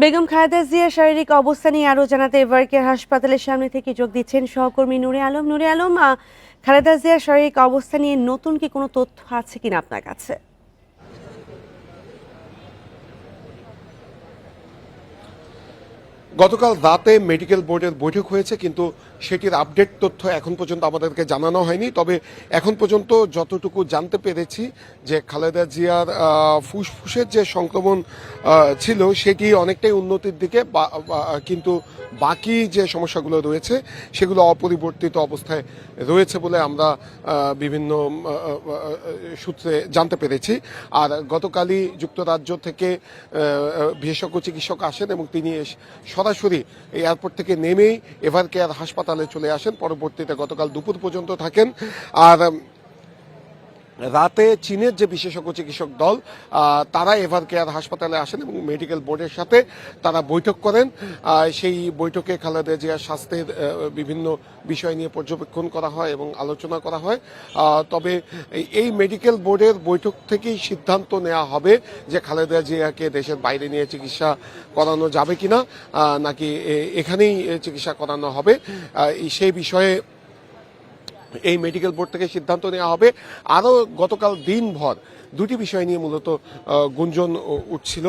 বেগম খালেদা জিয়ার শারীরিক অবস্থা নিয়ে আরও জানাতে এভারকেয়ার হাসপাতালের সামনে থেকে যোগ দিচ্ছেন সহকর্মী নুরে আলম। নুরে আলম খালেদা জিয়ার শারীরিক অবস্থা নিয়ে নতুন কি কোনো তথ্য আছে কিনা আপনার কাছে? গতকাল রাতে মেডিকেল বোর্ডের বৈঠক হয়েছে, কিন্তু সেটির আপডেট তথ্য এখন পর্যন্ত আমাদেরকে জানানো হয়নি। তবে এখন পর্যন্ত যতটুকু জানতে পেরেছি যে খালেদা জিয়ার ফুসফুসের যে সংক্রমণ ছিল, সেটি অনেকটাই উন্নতির দিকে কিন্তু বাকি যে সমস্যাগুলো রয়েছে, সেগুলো অপরিবর্তিত অবস্থায় রয়েছে বলে আমরা বিভিন্ন সূত্রে জানতে পেরেছি। আর গতকালই যুক্তরাজ্য থেকে বিশেষজ্ঞ চিকিৎসক আসেন এবং তিনি এস- এই এয়ারপোর্ট থেকে নেমেই এভার কেয়ার হাসপাতালে চলে আসেন। পরবর্তীতে গতকাল দুপুর পর্যন্ত থাকেন। আর রাতে চীনের যে বিশেষজ্ঞ চিকিৎসক দল তারা এভার কেয়ার হাসপাতালে আসেন এবং মেডিকেল বোর্ডের সাথে তারা বৈঠক করেন। সেই বৈঠকে খালেদা জিয়ার স্বাস্থ্যের বিভিন্ন বিষয় নিয়ে পর্যবেক্ষণ করা হয় এবং আলোচনা করা হয়। তবে এই- মেডিকেল বোর্ডের বৈঠক থেকেই সিদ্ধান্ত নেওয়া হবে যে খালেদা জিয়াকে দেশের বাইরে নিয়ে চিকিৎসা করানো যাবে কিনা নাকি এখানেই চিকিৎসা করানো হবে। সেই বিষয়ে এই মেডিকেল বোর্ড থেকে সিদ্ধান্ত নেওয়া হবে। আরও গতকাল দিনভর দুটি বিষয় নিয়ে মূলত গুঞ্জন উঠছিল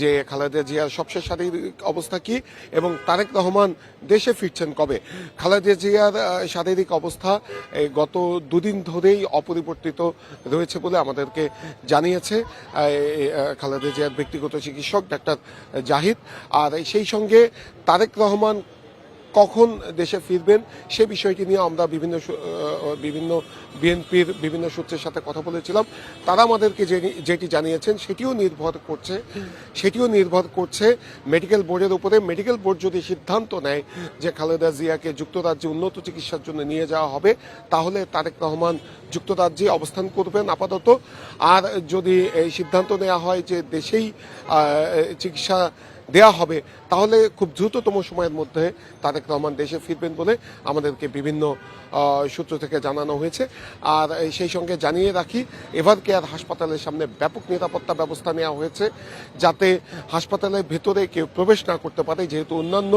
যে খালেদা জিয়ার সবশেষ শারীরিক অবস্থা কি এবং তারেক রহমান দেশে ফিরছেন কবে? খালেদা জিয়ার শারীরিক অবস্থা গত দুদিন ধরেই অপরিবর্তিত রয়েছে বলে আমাদেরকে জানিয়েছে খালেদা জিয়ার ব্যক্তিগত চিকিৎসক ডাক্তার জাহিদ। আর সেই সঙ্গে তারেক রহমান কখন দেশে ফিরবেন সে বিষয়টি নিয়ে আমরা বিভিন্ন বিভিন্ন বিএনপির বিভিন্ন সূত্রের সাথে কথা বলেছিলাম। তারা আমাদেরকে যেটি জানিয়েছেন সেটিও নির্ভর করছে। সেটিও নির্ভর করছে মেডিকেল বোর্ডের উপরে। মেডিকেল বোর্ড যদি সিদ্ধান্ত নেয় যে খালেদা জিয়াকে যুক্তরাজ্যে উন্নত চিকিৎসার জন্য নিয়ে যাওয়া হবে, তাহলে তারেক রহমান যুক্তরাজ্যে অবস্থান করবেন আপাতত। আর যদি এই সিদ্ধান্ত নেওয়া হয় যে দেশেই চিকিৎসা দেয়া হবে, তাহলে খুব দ্রুততম সময়ের মধ্যে তারেক রহমান দেশে ফিরবেন বলে আমাদেরকে বিভিন্ন সূত্র থেকে জানানো হয়েছে। আর সেই সঙ্গে জানিয়ে রাখি, এভার কেয়ার হাসপাতালের সামনে ব্যাপক নিরাপত্তা ব্যবস্থা নেওয়া হয়েছে, যাতে হাসপাতালের ভেতরে কেউ প্রবেশ না করতে পারে, যেহেতু অন্যান্য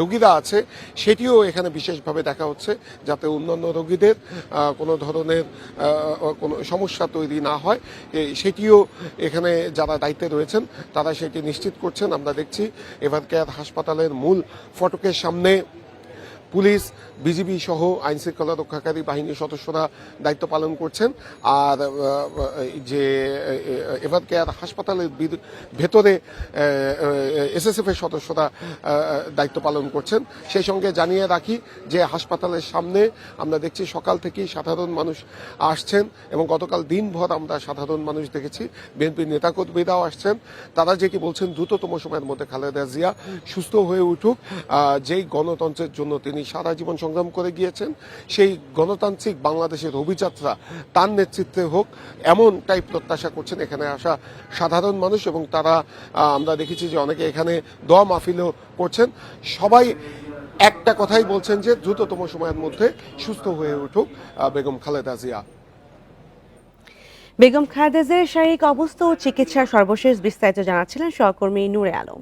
রোগীরা আছে, সেটিও এখানে বিশেষভাবে দেখা হচ্ছে, যাতে অন্যান্য রোগীদের কোনো ধরনের কোনো সমস্যা তৈরি না হয়। সেটিও এখানে যারা দায়িত্বে রয়েছেন, তারা সেটি নিশ্চিত করছেন। আমরা দেখছি। এভান কেয়ার হাসপাতালের মূল ফটকের সামনে পুলিশ, বিজিবি সহ আইন শৃঙ্খলা রক্ষাকারী বাহিনীর সদস্যরা দায়িত্ব পালন করছেন। আর যে এভার কেয়ার হাসপাতালের ভেতরে এসএসএফ এর সদস্যরা দায়িত্ব পালন করছেন। সেই সঙ্গে জানিয়ে রাখি যে, হাসপাতালের সামনে আমরা দেখছি সকাল থেকেই সাধারণ মানুষ আসছেন এবং গতকাল দিনভর আমরা সাধারণ মানুষ দেখেছি। বিএনপির নেতাকর্মীরাও আসছেন। তারা যেটি বলছেন, দ্রুততম সময়ের মধ্যে খালেদা জিয়া সুস্থ হয়ে উঠুক। যেই গণতন্ত্রের জন্য তিনি সারা জীবন সংগ্রাম করে গিয়েছেন। সেই গণতান্ত্রিক বাংলাদেশের অভিযাত্রা তার নেতৃত্বে হোক, এমনটাই প্রত্যাশা করছেন এখানে আসা সাধারণ মানুষ এবং তারা আমরা দেখেছি যে অনেকে এখানে দোয়া মাহফিলও করছেন। সবাই একটা কথাই বলছেন যে দ্রুততম সময়ের মধ্যে সুস্থ হয়ে উঠুক বেগম খালেদা জিয়া। বেগম খালেদা জিয়ার শারীরিক অবস্থা ও চিকিৎসার সর্বশেষ বিস্তারিত জানাচ্ছিলেন সহকর্মী নুরে আলম।